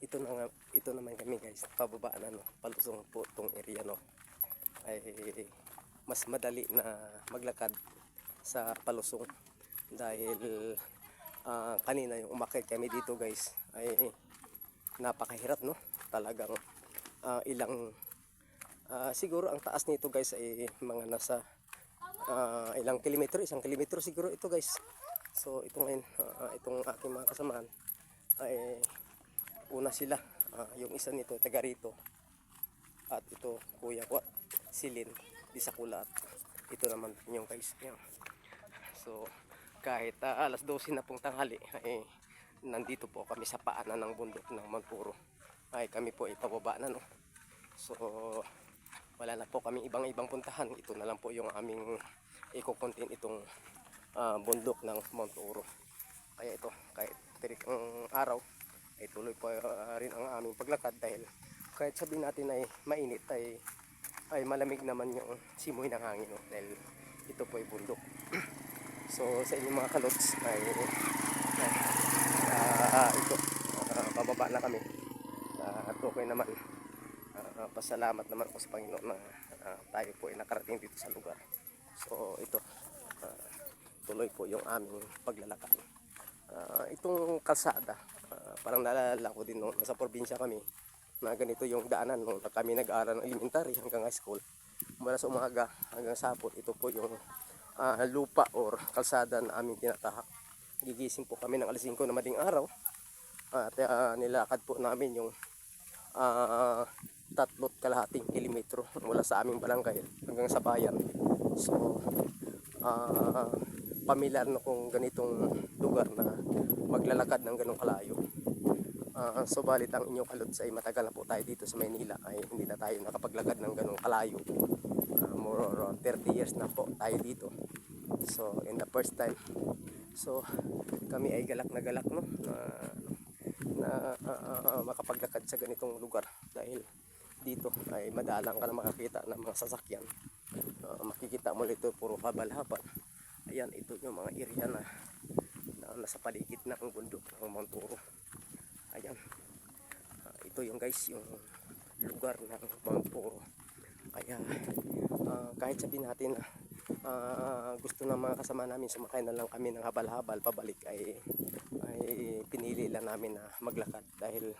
ito na nga, ito naman kami guys, pababa na no, palusong po tong area no. Ay mas madali na maglakad sa palusong dahil ah, kanina yung umakit kami dito guys ay napakahirap no. Talagang ah, ilang ah, siguro ang taas nito guys ay mga nasa ah, ilang kilometro, isang kilometro siguro ito guys. So ito ngayon, ah, itong aking mga kasamahan ay una sila. Ah, yung isa nito taga rito. At ito kuya ko, silin, di sa kulat. Ito naman yung guys. Yan. So kahit ah, alas 12 na pong tanghali ay nandito po kami sa paanan ng bundok ng Manturo. Ay kami po ay pababa na no. So wala na po kami ibang ibang puntahan. Ito na lang po yung aming iko-contain itong ah, bundok ng Mount Oro. Kaya ito, kahit tirik ang araw, ay tuloy po ah, rin ang aming paglakad dahil kahit sabihin natin ay mainit ay ay malamig naman yung simoy ng hangin no? dahil ito po ay bundok. so sa inyong mga kalots ay, ay ah, ito, ah, pababa na kami. at okay naman. Ah, pasalamat naman po sa Panginoon na ah, tayo po ay nakarating dito sa lugar. So ito, ah, tuloy po yung aming paglalakad. Ah, itong kalsada, ah, parang naalala ko din nung nasa probinsya kami na ganito yung daanan nung kami nag-aaral ng elementary hanggang high school. Mula sa umaga hanggang sa hapon, ito po yung ah, lupa or kalsada na aming tinatahak. Gigising po kami ng alas 5 na mading araw at ah, nilakad po namin yung ah tatlot kalahating kilometro mula sa aming barangay hanggang sa bayan. So, ah pamilyar na kung ganitong lugar na maglalakad ng ganong kalayo. Ah, subalit ang inyong kalods ay matagal na po tayo dito sa Maynila ay hindi na tayo nakapaglakad ng ganong kalayo. Ah, more or around 30 years na po tayo dito. So, in the first time. So, kami ay galak na galak no na na ah, ah, makapaglakad sa ganitong lugar dahil dito ay madalang ka na makakita ng mga sasakyan Ah, makikita mo nito puro habal-habal ayan ito yung mga area na, na nasa paligid ng bundok ng Mount Oro ayan. Ah, ito yung guys yung lugar ng Oro. Kaya ah, kahit sabihin natin na ah, gusto ng mga kasama namin sumakay na lang kami ng habal-habal. Pabalik ay ay pinili lang namin na maglakad dahil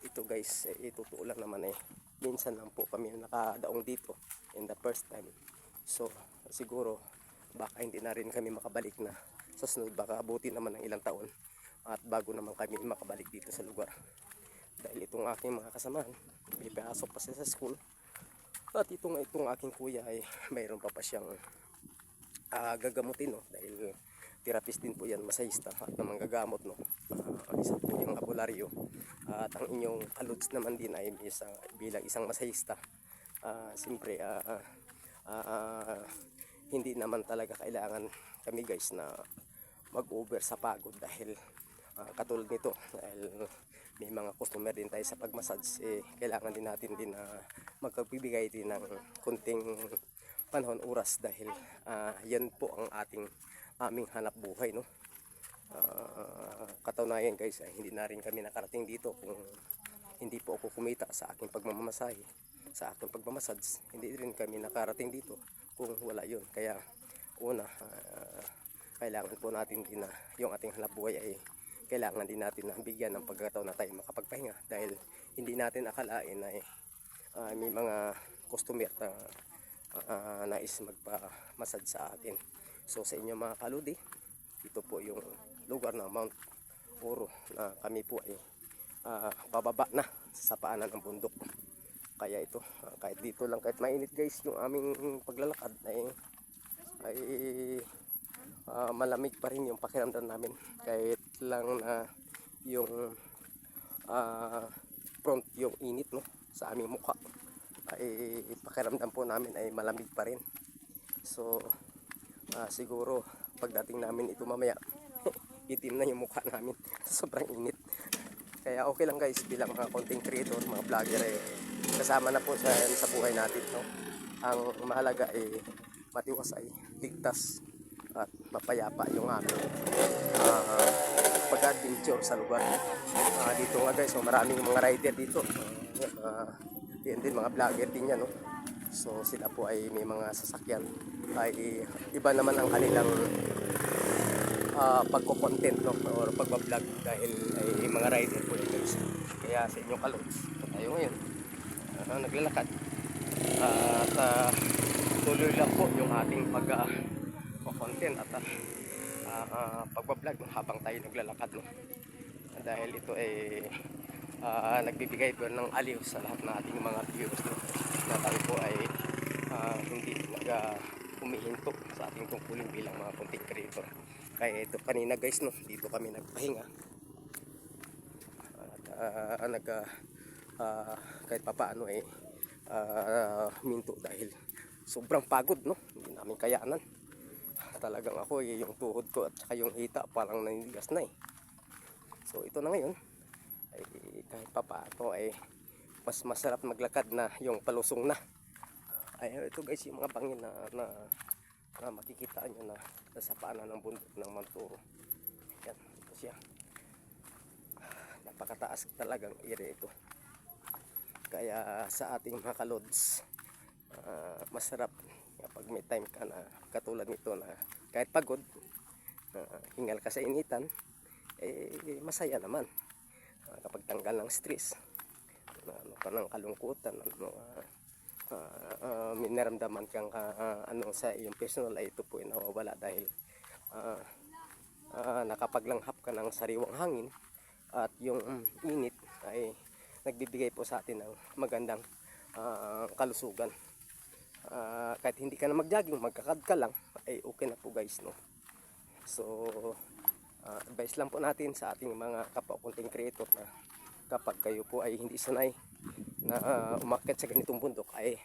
ito guys eh, itutuo lang naman eh. Minsan lang po kami nakadaong dito in the first time. So siguro baka hindi na rin kami makabalik na sa sunod. Baka abuti naman ng ilang taon at bago naman kami makabalik dito sa lugar. Dahil itong aking mga kasamahan may pasok pa sa school. At itong itong aking kuya ay mayroon pa pa siyang ah, gagamutin no? Dahil therapist din po yan masahista at na manggagamot no? Ah, isa po yung abularyo. At ang inyong kalods naman din ay isang, bilang isang masahista ah siyempre ah, ah, ah, hindi naman talaga kailangan kami guys na mag-over sa pagod dahil ah, katulad nito dahil may mga customer din tayo sa pagmassage eh, kailangan din natin din na magpagbibigay din ng kunting panahon oras dahil ah, yan po ang ating aming hanap buhay no? Ah, katunayan guys ay hindi na rin kami nakarating dito kung hindi po ako kumita sa aking pagmamamasahe sa aking pagmamassage. Hindi rin kami nakarating dito kung wala yun. Kaya una ah, kailangan po natin din na yung ating hanap buhay ay kailangan din natin na bigyan ng pagkakataon na tayo makapagpahinga dahil hindi natin akalain na eh, ah, may mga customer na ah, nais magpa-massage sa atin so sa inyo mga kaludi ito po yung lugar ng Mount Oro na kami po ay ah, pababa na sa paanan ng bundok. Kaya ito, ah, kahit dito lang, kahit mainit guys, yung aming paglalakad ay, ay ah, malamig pa rin yung pakiramdam namin. Kahit lang na yung ah, front yung init no, sa aming mukha ay pakiramdam po namin ay malamig pa rin. So, ah, siguro pagdating namin ito mamaya itim na yung mukha namin sobrang init kaya okay lang guys bilang mga content creator mga vlogger eh, kasama na po sa, sa buhay natin no? ang mahalaga ay matiwasay ligtas at mapayapa yung aming ah, mag-adventure sa lugar. Ah, dito nga guys, so maraming mga rider dito. Uh, yan din, mga vlogger din yan. No? So sila po ay may mga sasakyan. Ay iba naman ang kanilang uh, pagko-content no? or pagbablog dahil ay mga rider po yan guys. Kaya sa inyong kalots, tayo ngayon, ah, naglalakad. at ah, tuloy lang po yung ating pag uh, content at uh, uh, pagbablog no, habang tayo naglalakad no. dahil ito ay ah, nagbibigay po ng aliw sa lahat ng ating mga viewers no, na tayo po ay ah, hindi nag uh, humihinto sa ating tungkulin bilang mga content creator. Kaya ito kanina guys no? Dito kami nagpahinga. At uh, nag uh, ah, kahit papaano eh uh, minto dahil sobrang pagod no? Hindi namin kayanan talagang ako eh, yung tuhod ko at saka yung hita parang naninigas na eh. So ito na ngayon. Ay kahit papaano ay mas masarap maglakad na yung palusong na. Ay ito guys yung mga bangin na, na, na makikita nyo na nasa paanan ng bundok ng Manturo yan ito siya. Napakataas talagang area ito. Kaya sa ating mga kalods ah, masarap kapag may time ka na katulad nito na kahit pagod ah, hingal ka sa initan eh masaya naman Ah, kapag tanggal ng stress na ano ka ng kalungkutan ano ah, ah, ah, may naramdaman kang ah, ano sa iyong personal ay ito po ay nawawala dahil ah, ah, nakapaglanghap ka ng sariwang hangin at yung mm, init ay nagbibigay po sa atin ng magandang ah, kalusugan. Ah, kahit hindi ka na mag-jogging, magkakad ka lang, ay okay na po guys, no? So, ah, advice lang po natin sa ating mga kapwa content creator na kapag kayo po ay hindi sanay na ah, umakyat sa ganitong bundok, ay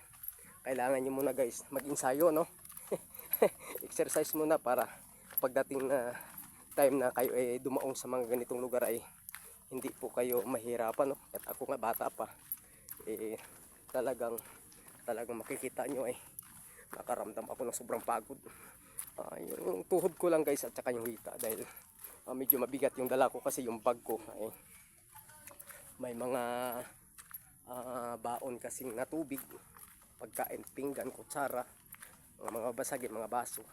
kailangan nyo muna guys mag-ensayo, no? Exercise muna para pagdating na time na kayo ay dumaong sa mga ganitong lugar ay hindi po kayo mahirapan no at ako nga bata pa eh talagang talagang makikita nyo ay nakaramdam ako ng sobrang pagod. Ah, yung tuhod ko lang guys at saka yung hita dahil ah, medyo mabigat yung dala ko kasi yung bag ko ay may mga ah, baon kasing na tubig pagkain pinggan kutsara mga mga basagin mga baso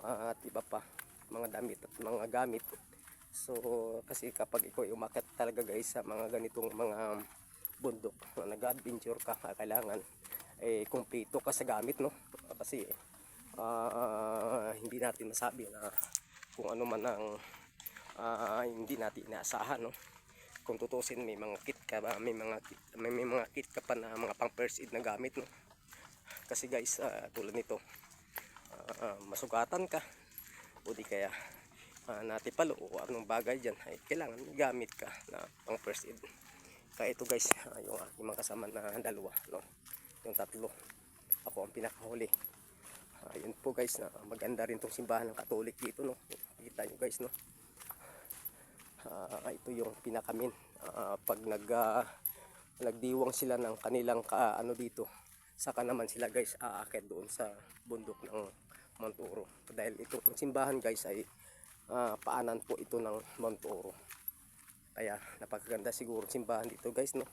ah, at iba pa mga damit at mga gamit. So, kasi kapag ikaw ay umakyat talaga guys sa mga ganitong mga bundok na nag-adventure ka, kailangan eh kumpleto ka sa gamit no. Kasi ah, hindi natin masabi na kung ano man ang ah, hindi natin inaasahan no. Kung tutusin may mga kit ka may mga kit, may, may mga kit ka pa na mga pang first aid na gamit no. Kasi guys, ah, tulad nito, ah, ah, masugatan ka o di kaya uh, natipalo o anong bagay dyan ay kailangan gamit ka na pang first aid kaya ito guys uh, yung aking mga kasama na dalawa no? yung tatlo. Ako ang pinakahuli. Uh, yun po guys na maganda rin tong simbahan ng katolik dito no? Kita nyo guys no? Uh, ito yung pinakamin. Uh, pag nag uh, nagdiwang sila ng kanilang ka, ano dito saka naman sila guys aakit doon sa bundok ng Montoro. Dahil itong simbahan guys ay ah, paanan po ito ng Mount Oro. Kaya napakaganda siguro simbahan dito guys no.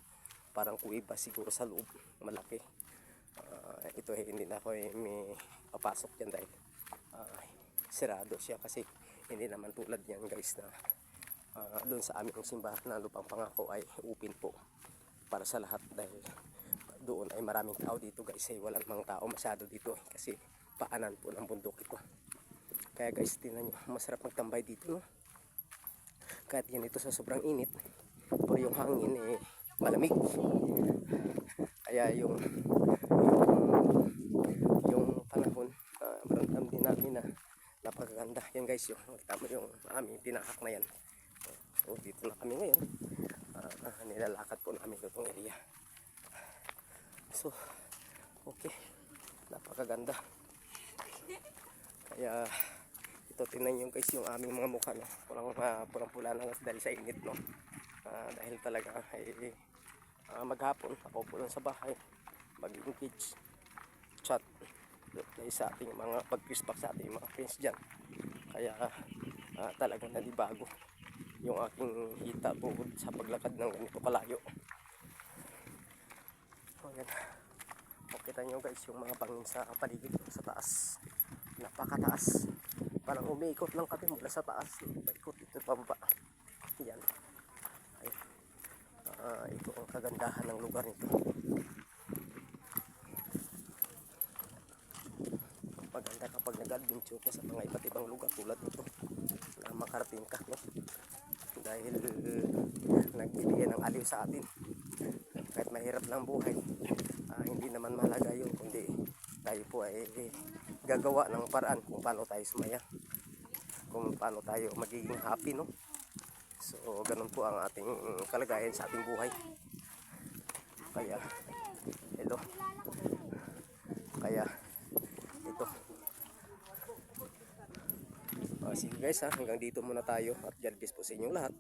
Parang kuiba siguro sa loob, malaki. Ah, ito eh, hindi na ako eh, may papasok dyan dahil ah, sirado siya kasi hindi naman tulad yan guys na ah, doon sa aming simbahan na lupang pangako ay open po para sa lahat dahil doon ay maraming tao dito guys ay walang mga tao masyado dito eh, kasi paanan po ng bundok ito kaya guys tingnan nyo masarap magtambay dito no kahit ganito sa sobrang init pero yung hangin eh malamig. Kaya yung yung, yung panahon uh, din namin na napakaganda. Yan guys yung tama yung aming tinahak na yan. So dito na kami ngayon. Uh, nilalakad po namin itong area. So okay. Napakaganda. Kaya ito tingnan nyo guys yung aming mga mukha no pulang uh, pulang pula na dahil sa init no Ah, dahil talaga ay ah, maghapon ako po sa bahay mag engage chat reply sa ating mga pag-feedback sa ating mga friends dyan kaya ah, talagang nalibago yung aking hita bukod sa paglakad ng ganito kalayo. O yan. Makita nyo guys yung mga bangin sa paligid sa taas. Napakataas. Parang umiikot lang kami mula sa taas. Paikot dito pababa. Yan. Ay. Ah, ito ang kagandahan ng lugar nito. Maganda kapag nag-adventure ka sa mga iba't ibang lugar tulad nito na makarating ka no? dahil nagbibigay ng aliw sa atin kahit mahirap lang buhay ah, hindi naman mahalaga yun kundi tayo po ay gagawa ng paraan kung paano tayo sumaya. Kung paano tayo magiging happy no? So ganun po ang ating kalagayan sa ating buhay. Kaya ito kaya ito. Ah, sige guys ha, hanggang dito muna tayo at God bless po sa inyong lahat.